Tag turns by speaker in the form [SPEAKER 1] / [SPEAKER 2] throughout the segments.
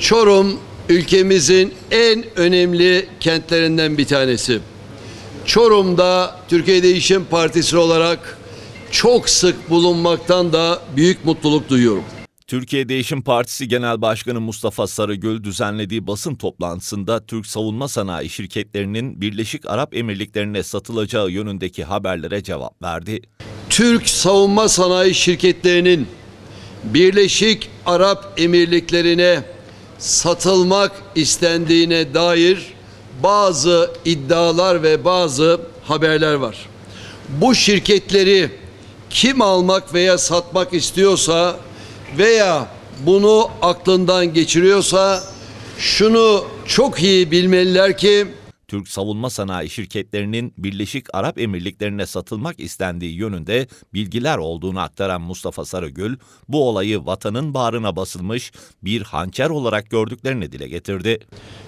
[SPEAKER 1] Çorum ülkemizin en önemli kentlerinden bir tanesi. Çorum'da Türkiye Değişim Partisi olarak çok sık bulunmaktan da büyük mutluluk duyuyorum.
[SPEAKER 2] Türkiye Değişim Partisi Genel Başkanı Mustafa Sarıgül düzenlediği basın toplantısında Türk savunma sanayi şirketlerinin Birleşik Arap Emirlikleri'ne satılacağı yönündeki haberlere cevap verdi.
[SPEAKER 1] Türk savunma sanayi şirketlerinin Birleşik Arap Emirlikleri'ne satılmak istendiğine dair bazı iddialar ve bazı haberler var. Bu şirketleri kim almak veya satmak istiyorsa veya bunu aklından geçiriyorsa şunu çok iyi bilmeliler ki
[SPEAKER 2] Türk savunma sanayi şirketlerinin Birleşik Arap Emirlikleri'ne satılmak istendiği yönünde bilgiler olduğunu aktaran Mustafa Sarıgül, bu olayı vatanın bağrına basılmış bir hançer olarak gördüklerini dile getirdi.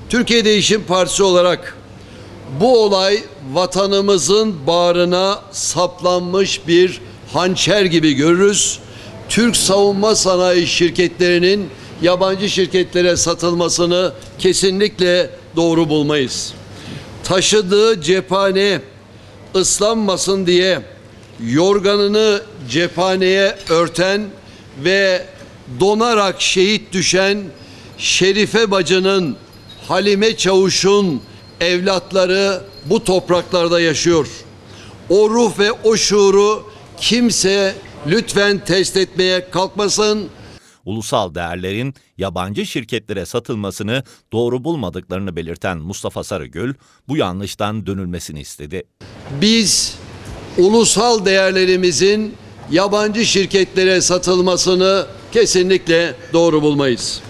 [SPEAKER 1] Türkiye Değişim Partisi olarak bu olay vatanımızın bağrına saplanmış bir hançer gibi görürüz. Türk savunma sanayi şirketlerinin yabancı şirketlere satılmasını kesinlikle doğru bulmayız. Taşıdığı cephane ıslanmasın diye yorganını cephaneye örten ve donarak şehit düşen Şerife bacının Halime Çavuş'un evlatları bu topraklarda yaşıyor. O ruh ve o şuuru kimse lütfen test etmeye kalkmasın.
[SPEAKER 2] Ulusal değerlerin yabancı şirketlere satılmasını doğru bulmadıklarını belirten Mustafa Sarıgül, bu yanlıştan dönülmesini istedi.
[SPEAKER 1] Biz ulusal değerlerimizin yabancı şirketlere satılmasını kesinlikle doğru bulmayız.